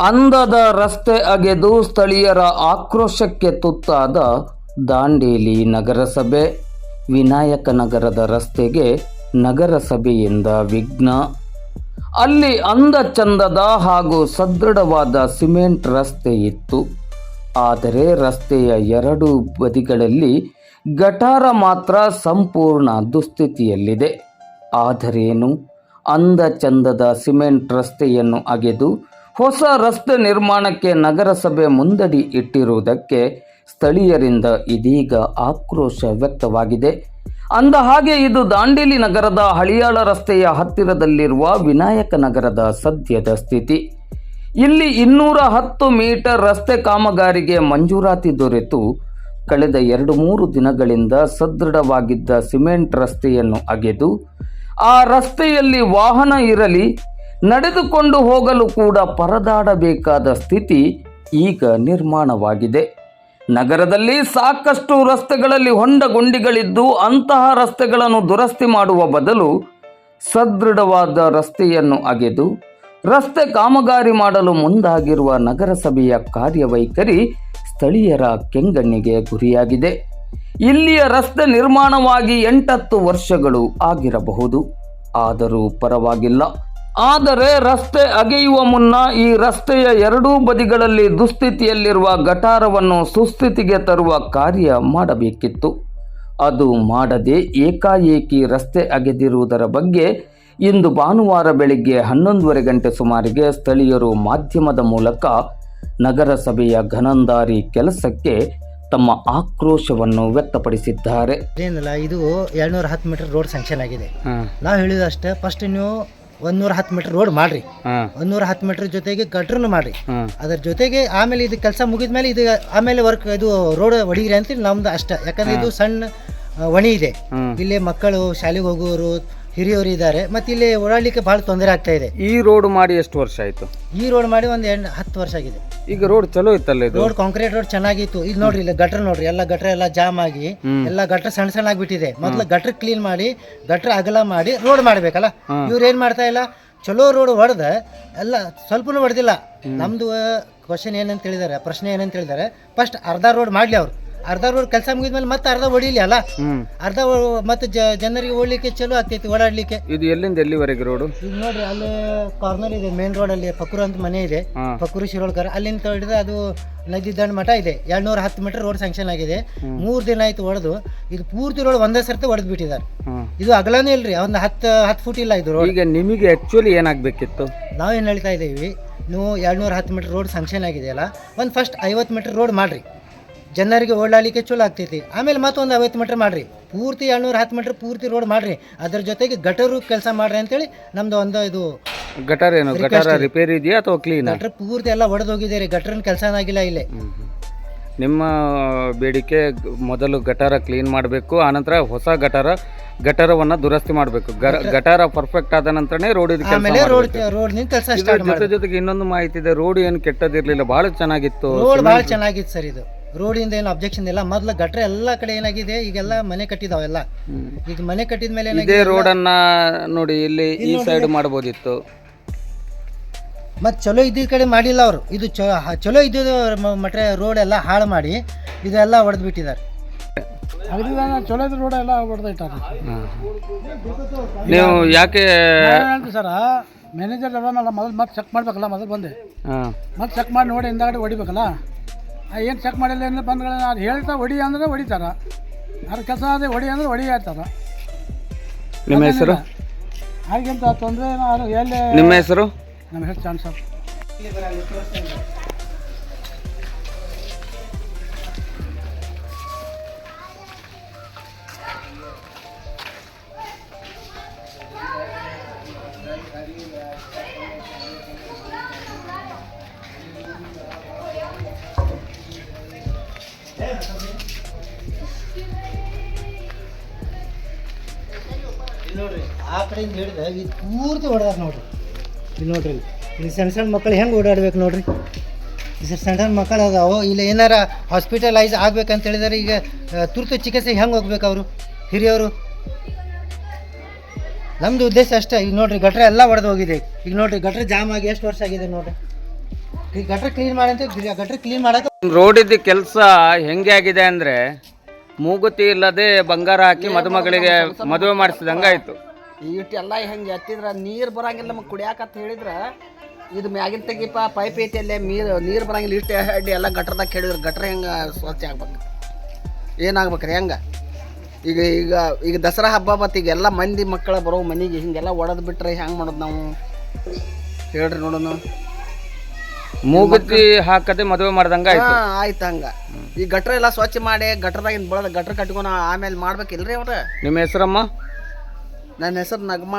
ಅಂದದ ರಸ್ತೆ ಅಗೆದು ಸ್ಥಳೀಯರ ಆಕ್ರೋಶಕ್ಕೆ ತುತ್ತಾದ ದಾಂಡೇಲಿ ನಗರಸಭೆ. ವಿನಾಯಕ ನಗರದ ರಸ್ತೆಗೆ ನಗರಸಭೆಯಿಂದ ವಿಘ್ನ. ಅಲ್ಲಿ ಅಂದ ಚಂದದ ಹಾಗೂ ಸದೃಢವಾದ ಸಿಮೆಂಟ್ ರಸ್ತೆ ಇತ್ತು. ಆದರೆ ರಸ್ತೆಯ ಎರಡು ಬದಿಗಳಲ್ಲಿ ಗಟಾರ ಮಾತ್ರ ಸಂಪೂರ್ಣ ದುಸ್ಥಿತಿಯಲ್ಲಿದೆ. ಆದರೇನು? ಅಂದ ಚಂದದ ಸಿಮೆಂಟ್ ರಸ್ತೆಯನ್ನು ಅಗೆದು ಹೊಸ ರಸ್ತೆ ನಿರ್ಮಾಣಕ್ಕೆ ನಗರಸಭೆ ಮುಂದಡಿ ಇಟ್ಟಿರುವುದಕ್ಕೆ ಸ್ಥಳೀಯರಿಂದ ಇದೀಗ ಆಕ್ರೋಶ ವ್ಯಕ್ತವಾಗಿದೆ. ಅಂದ ಹಾಗೆ ಇದು ದಾಂಡೇಲಿ ನಗರದ ಹಳಿಯಾಳ ರಸ್ತೆಯ ಹತ್ತಿರದಲ್ಲಿರುವ ವಿನಾಯಕ ನಗರದ ಸದ್ಯದ ಸ್ಥಿತಿ. ಇಲ್ಲಿ ಇನ್ನೂರ ಹತ್ತು ಮೀಟರ್ ರಸ್ತೆ ಕಾಮಗಾರಿಗೆ ಮಂಜೂರಾತಿ ದೊರೆತು. ಕಳೆದ ಎರಡು ಮೂರು ದಿನಗಳಿಂದ ಸದೃಢವಾಗಿದ್ದ ಸಿಮೆಂಟ್ ರಸ್ತೆಯನ್ನು ಅಗೆದು, ಆ ರಸ್ತೆಯಲ್ಲಿ ವಾಹನ ಇರಲಿ ನಡೆದುಕೊಂಡು ಹೋಗಲು ಕೂಡ ಪರದಾಡಬೇಕಾದ ಸ್ಥಿತಿ ಈಗ ನಿರ್ಮಾಣವಾಗಿದೆ. ನಗರದಲ್ಲಿ ಸಾಕಷ್ಟು ರಸ್ತೆಗಳಲ್ಲಿ ಹೊಂಡ ಗುಂಡಿಗಳಿದ್ದು ಅಂತಹ ರಸ್ತೆಗಳನ್ನು ದುರಸ್ತಿ ಮಾಡುವ ಬದಲು ಸದೃಢವಾದ ರಸ್ತೆಯನ್ನು ಅಗೆದು ರಸ್ತೆ ಕಾಮಗಾರಿ ಮಾಡಲು ಮುಂದಾಗಿರುವ ನಗರಸಭೆಯ ಕಾರ್ಯವೈಖರಿ ಸ್ಥಳೀಯರ ಕೆಂಗಣ್ಣಿಗೆ ಗುರಿಯಾಗಿದೆ. ಇಲ್ಲಿಯ ರಸ್ತೆ ನಿರ್ಮಾಣವಾಗಿ ಎಂಟತ್ತು ವರ್ಷಗಳು ಆಗಿರಬಹುದು. ಆದರೂ ಪರವಾಗಿಲ್ಲ. ಆದರೆ ರಸ್ತೆ ಅಗೆಯುವ ಮುನ್ನ ಈ ರಸ್ತೆಯ ಎರಡೂ ಬದಿಗಳಲ್ಲಿ ದುಸ್ಥಿತಿಯಲ್ಲಿರುವ ಗಟಾರವನ್ನು ಸುಸ್ಥಿತಿಗೆ ತರುವ ಕಾರ್ಯ ಮಾಡಬೇಕಿತ್ತು. ಅದು ಮಾಡದೆ ಏಕಾಏಕಿ ರಸ್ತೆ ಅಗೆದಿರುವುದರ ಬಗ್ಗೆ ಇಂದು ಭಾನುವಾರ ಬೆಳಿಗ್ಗೆ ಹನ್ನೊಂದುವರೆ ಗಂಟೆ ಸುಮಾರಿಗೆ ಸ್ಥಳೀಯರು ಮಾಧ್ಯಮದ ಮೂಲಕ ನಗರಸಭೆಯ ಘನಂದಾರಿ ಕೆಲಸಕ್ಕೆ ತಮ್ಮ ಆಕ್ರೋಶವನ್ನು ವ್ಯಕ್ತಪಡಿಸಿದ್ದಾರೆ. ಏನಿಲ್ಲ ಇದು ಎರಡ್ನೂರ ಹತ್ತು ಮೀಟರ್ ರೋಡ್ ಸ್ಯಾಂಕ್ಷನ್ ಆಗಿದೆ. ನಾವು ಹೇಳಿದಷ್ಟೇ ಫಸ್ಟ್ ನೀವು ಒಂದೂರ ಹತ್ತು ಮೀಟರ್ ರೋಡ್ ಮಾಡ್ರಿ. ಒಂದೂರ ಹತ್ತು ಮೀಟರ್ ಜೊತೆಗೆ ಗಟ್ರನ್ನು ಮಾಡ್ರಿ. ಅದ್ರ ಜೊತೆಗೆ ಆಮೇಲೆ ಇದು ಕೆಲಸ ಮುಗಿದ ಮೇಲೆ ಇದು ಆಮೇಲೆ ವರ್ಕ್ ಇದು ರೋಡ್ ಹೊಡಿಗ್ರಿ ಅಂತ ನಮ್ದು ಅಷ್ಟ. ಯಾಕಂದ್ರೆ ಇದು ಸಣ್ಣ ಒಣಿ ವಣಿ ಇದೆ. ಇಲ್ಲಿ ಮಕ್ಕಳು ಶಾಲೆಗೆ ಹೋಗುವವರು ಹಿರಿಯವರು ಇದ್ದಾರೆ. ಮತ್ತೆ ಇಲ್ಲಿ ಓಡಾಡಲಿಕ್ಕೆ ಬಹಳ ತೊಂದರೆ ಆಗ್ತಾ ಇದೆ. ಈ ರೋಡ್ ಮಾಡಿ ಎಷ್ಟು ವರ್ಷ ಆಯ್ತು? ಈ ರೋಡ್ ಮಾಡಿ ಒಂದು ಎಂಟು ಹತ್ತು ವರ್ಷ ಆಗಿದೆ. ಈಗ ರೋಡ್ ಚಲೋ ಇತ್ತಲ್ಲ ಇದು? ರೋಡ್ ಕಾಂಕ್ರೀಟ್ ರೋಡ್ ಚೆನ್ನಾಗಿತ್ತು. ಇಲ್ಲಿ ನೋಡ್ರಿ ಇಲ್ಲ ಗಟ್ರ ನೋಡ್ರಿ ಎಲ್ಲ ಗಟ್ರ ಎಲ್ಲ ಜಾಮ್ ಆಗಿ ಎಲ್ಲ ಗಟ್ರ ಸಣ್ಣ ಸಣ್ಣ ಆಗಿಬಿಟ್ಟಿದೆ. ಮೊದಲು ಗಟ್ರ ಕ್ಲೀನ್ ಮಾಡಿ ಗಟ್ರ ಅಗಲ ಮಾಡಿ ರೋಡ್ ಮಾಡ್ಬೇಕಲ್ಲ? ಇವ್ರು ಏನು ಮಾಡ್ತಾ ಇಲ್ಲ? ಚಲೋ ರೋಡ್ ಹೊಡೆದ ಎಲ್ಲ ಸ್ವಲ್ಪನೂ ಹೊಡೆದಿಲ್ಲ. ನಮ್ದು ಕ್ವಶನ್ ಏನಂತ ಹೇಳಿದಾರೆ ಪ್ರಶ್ನೆ ಏನಂತ ಹೇಳಿದಾರೆ. ಫಸ್ಟ್ ಅರ್ಧ ರೋಡ್ ಮಾಡ್ಲಿ ಅವ್ರು. ಅರ್ಧ ರೋಡ್ ಕೆಲಸ ಮುಗಿದ್ಮೇಲೆ ಮತ್ತೆ ಅರ್ಧ ಹೊಡಿಲಿ ಅಲ್ಲ? ಅರ್ಧ ಮತ್ತೆ ಜ- ಜನರಿಗೆ ಓಡ್ಲಿಕ್ಕೆ ಚಲೋ ಆಗ್ತೈತಿ ಓಡಾಡ್ಲಿಕ್ಕೆ. ಇದು ಎಲ್ಲಿಂದ ಎಲ್ಲಿವರೆಗೆ ರೋಡು? ಈಗ ನೋಡ್ರಿ ಅಲ್ಲಿ ಕಾರ್ನರ್ ಇದೆ ಮೇನ್ ರೋಡ್ ಅಲ್ಲಿ ಪಕ್ಕೂರು ಅಂತ ಮನೆ ಇದೆ. ಪಕ್ಕೂರು ಶಿರೋಳ್ಕರ್. ಅಲ್ಲಿಂದ ಹಿಡಿದು ಅದು ನದಿ ದಂಡ ಮಠ ಇದೆ. ಎರಡ್ನೂರ ಹತ್ತು ಮೀಟರ್ ರೋಡ್ ಸ್ಯಾಂಕ್ಷನ್ ಆಗಿದೆ. ಮೂರು ದಿನ ಆಯ್ತು ಹೊಡೆದು. ಇದು ಪೂರ್ತಿ ರೋಡ್ ಒಂದೇ ಸರ್ತಿ ಹೊಡೆದು ಬಿಟ್ಟಿದ್ದಾರೆ. ಇದು ಅಗಲನೇ ಇಲ್ರಿ ಒಂದು ಹತ್ತು ಹತ್ತು ಫುಟ್ ಇಲ್ಲ ಇದು ರೋಡ್ ಈಗ ನಿಮಗೆ ಆಕ್ಚುಲಿ ಏನಾಗಬೇಕಿತ್ತು? ನಾವೇನು ಹೇಳ್ತಾ ಇದ್ದೀವಿ ನೀವು ಎರಡ್ನೂರ ಹತ್ತು ಮೀಟರ್ ರೋಡ್ ಸ್ಯಾಂಕ್ಷನ್ ಆಗಿದೆಯಲ್ಲ ಒಂದು ಫಸ್ಟ್ ಐವತ್ತು ಮೀಟರ್ ರೋಡ್ ಮಾಡ್ರಿ. ಜನರಿಗೆ ಓಡಾಡಲಿಕ್ಕೆ ಚಲೋ ಆಗ್ತೈತಿ. ಆಮೇಲೆ ಮತ್ತೊಂದು ಐವತ್ತು ಮೀಟ್ರ್ ಮಾಡ್ರಿ. ಪೂರ್ತಿ ಎರಡ್ನೂರ ಹತ್ತು ಮೀಟ್ರ್ ಪೂರ್ತಿ ರೋಡ್ ಮಾಡ್ರಿ. ಅದ್ರ ಜೊತೆಗೆ ಗಟರು ಕೆಲಸ ಮಾಡ್ರಿ ಅಂತೇಳಿ ನಮ್ದು ಒಂದು ಇದು ಗಟರ್ ಏನು? ಗಟಾರ ರಿಪೇರಿ ಇದೆಯಾ ಅಥವಾ ಕ್ಲೀನ್ ಗಟ್ರ ಪೂರ್ತಿ ಎಲ್ಲ ಒಡೆದು ಹೋಗಿದೆ ರೀ. ಗಟ್ರನ್ ಕೆಲಸ ಆಗಿಲ್ಲ ಇಲ್ಲಿ. ನಿಮ್ಮ ಬೇಡಿಕೆ ಮೊದಲು ಗಟಾರ ಕ್ಲೀನ್ ಮಾಡಬೇಕು ಆನಂತರ ಹೊಸ ಗಟಾರ ಗಟಾರವನ್ನು ದುರಸ್ತಿ ಮಾಡಬೇಕು. ಗಟಾರ ಪರ್ಫೆಕ್ಟ್ ಆದ ನಂತರನೇ ರೋಡ್ ಆಮೇಲೆ ರೋಡ್ ರೋಡ್ನಿಂದ ಕೆಲಸ ಸ್ಟಾರ್ಟ್ ಜೊತೆ ಜೊತೆಗೆ ಇನ್ನೊಂದು ಮಾಹಿತಿ ಇದೆ. ರೋಡ್ ಏನು ಕೆಟ್ಟದಿರಲಿಲ್ಲ ಬಹಳ ಚೆನ್ನಾಗಿತ್ತು. ರೋಡ್ ಭಾಳ ಚೆನ್ನಾಗಿತ್ತು ಸರ್ ಇದು. ರೋಡಿಂದ ಏನು ಅಬ್ಜೆಕ್ಷನ್ ಇಲ್ಲ. ಮೊದ್ಲು ಗಟ್ರೆ ಎಲ್ಲ ಕಡೆ ಏನಾಗಿದೆ? ಈಗೆಲ್ಲ ಮನೆ ಕಟ್ಟಿದಾವೆ ಎಲ್ಲ. ಈಗ ಮನೆ ಕಟ್ಟಿದ ಮೇಲೆ ಇದೇ ಏನಾಗಿದೆ ರೋಡನ್ನ ನೋಡಿ ಇಲ್ಲಿ ಈ ಸೈಡ್ ಮಾಡ್ಬೋದಿತ್ತು. ಮತ್ತೆ ಚಲೋ ಇದ್ದಿದ್ದ ಕಡೆ ಮಾಡಿಲ್ಲ ಅವರು. ಇದು ಚ- ಹ- ಚಲೋ ಇದ್ದಿದ್ದು ಮಟ್ರೆ ರೋಡ್ ಎಲ್ಲ ಹಾಳು ಮಾಡಿ ಇದೆಲ್ಲ ಹೊಡೆದು ಬಿಟ್ಟಿದ್ದಾರೆ ಚಲೋ ಇದ್ರ ರೋಡ್ ಎಲ್ಲ ಹೊಡೆದಿಟ್ಟಾರೆ ನೀವು ಯಾಕೆ ಹೇಳ್ತೀವಿ ಸರ ಮ್ಯಾನೇಜರ್ ಮೊದಲು ಮತ್ತೆ ಚೆಕ್ ಮಾಡ್ಬೇಕಲ್ಲ ಮೊದಲು ಬಂದೆ. ಹಾ. ಮತ್ತೆ ಚೆಕ್ ಮಾಡಿ ನೋಡಿ ಹಿಂದಾಗಡೆ ಹೊಡಿಬೇಕಲ್ಲ. ಏನು ಚೆಕ್ ಮಾಡಿಲ್ಲ ಏನು ಬಂದ್ಗಳ ಅದು ಹೇಳ್ತಾ ಹೊಡಿ ಅಂದ್ರೆ ಹೊಡಿತಾರ. ಅದ್ರ ಕೆಲಸ ಅದೇ ಹೊಡಿ ಅಂದ್ರೆ ಹೊಡಿ ಹೇಳ್ತಾರ ನಿಮ್ಮ ಹೆಸರು? ಹಾಗೆಂತ ತೊಂದರೆ ಏನಾದ್ರು ಎಲ್ಲಿ ನಿಮ್ಮ ಹೆಸರು? ನಮ್ಮ ಹೆಸರು ಚಾನ್ಸ್ ನೋಡ್ರಿ, ಆ ಕಡೆಯಿಂದ ಹಿಡಿದ ಇದು ಪೂರ್ತಿ ಹೊಡೆದಾರ ನೋಡ್ರಿ. ಇಲ್ಲಿ ನೋಡ್ರಿ ಇಲ್ಲಿ. ಸಣ್ಣ ಸಣ್ಣ ಮಕ್ಕಳು ಹೆಂಗೆ ಓಡಾಡ್ಬೇಕು ನೋಡ್ರಿ. ಸಣ್ಣ ಸಣ್ಣ ಮಕ್ಕಳು ಅದಾವು ಇಲ್ಲಿ ಏನಾರ ಹಾಸ್ಪಿಟಲೈಸ್ ಆಗ್ಬೇಕಂತ ಹೇಳಿದರೆ, ಈಗ ತುರ್ತು ಚಿಕಿತ್ಸೆಗೆ ಹೆಂಗೆ ಹೋಗ್ಬೇಕು ಅವರು? ಹಿರಿಯವರು? ನಮ್ದು ಉದ್ದೇಶ ಅಷ್ಟೇ. ಈಗ ನೋಡ್ರಿ, ಗಟ್ರೆ ಎಲ್ಲ ಒಡೆದು ಹೋಗಿದೆ. ಈಗ ನೋಡ್ರಿ, ಗಟ್ರ ಜಾಮ್ ಆಗಿ ಎಷ್ಟು ವರ್ಷ ಆಗಿದೆ ನೋಡ್ರಿ? ಗಟ್ರ ಕ್ಲೀನ್ ಮಾಡಂತ ಗಟ್ರ ಕ್ಲೀನ್ ಮಾಡಕ್ಕೆ ರೋಡಿದ್ದು ಕೆಲಸ ಹೆಂಗೆ ಆಗಿದೆ ಅಂದರೆ ಮೂಗುತಿ ಇಲ್ಲದೆ ಬಂಗಾರ ಹಾಕಿ ಮದುಮಗಳಿಗೆ ಮದುವೆ ಮಾಡಿಸಿದಂಗೆ ಆಯಿತು. ಇಷ್ಟೆಲ್ಲ ಹೆಂಗೆ ಎತ್ತಿದ್ರ? ನೀರು ಬರಂಗಿಲ್ಲ ನಮಗೆ ಕುಡಿಯಾಕಂತ ಹೇಳಿದ್ರೆ. ಇದು ಮ್ಯಾಗಿನ ತೆಗಿಪ ಪೈಪ್ ಐತಿ ಅಲ್ಲೇ ನೀರು ನೀರು ಬರಂಗಿಲ್ಲ. ಇಷ್ಟು ಅಡ್ಡಿ ಎಲ್ಲ ಗಟ್ರದಾಗ ಕೇಳಿದ್ರು. ಗಟ್ರ ಹೆಂಗೆ ಸ್ವಚ್ಛ ಆಗ್ಬೇಕು? ಏನಾಗ್ಬೇಕ್ರಿ ಹೆಂಗೆ? ಈಗ ಈಗ ಈಗ ದಸರಾ ಹಬ್ಬ ಮತ್ತು ಈಗ ಎಲ್ಲ ಮಂದಿ ಮಕ್ಕಳ ಬರೋ ಮನೆಗೆ ಹಿಂಗೆಲ್ಲ ಒಡೆದು ಬಿಟ್ರೆ ಹೆಂಗೆ ಮಾಡೋದು ನಾವು? ಹೇಳ್ರಿ ನೋಡೋಣ. ಮೂಗುತಿ ಹಾಕದೆ ಮದುವೆ ಮಾಡ್ದಂಗ ಆಯಿತು. ಆಯ್ತು ಹಂಗ. ಈ ಗಟ್ರ ಎಲ್ಲ ಸ್ವಚ್ಛ ಮಾಡಿ ಗಟ್ರದಾಗಿಂದ ಬಳದ ಗಟ್ರ ಕಟ್ಕೊಂಡು ಆಮೇಲೆ ಮಾಡ್ಬೇಕಿಲ್ರಿ ಅವ್ರ? ನಿಮ್ಮ ಹೆಸರಮ್ಮ? ನನ್ನ ಹೆಸರು ನಗಮ್ಮ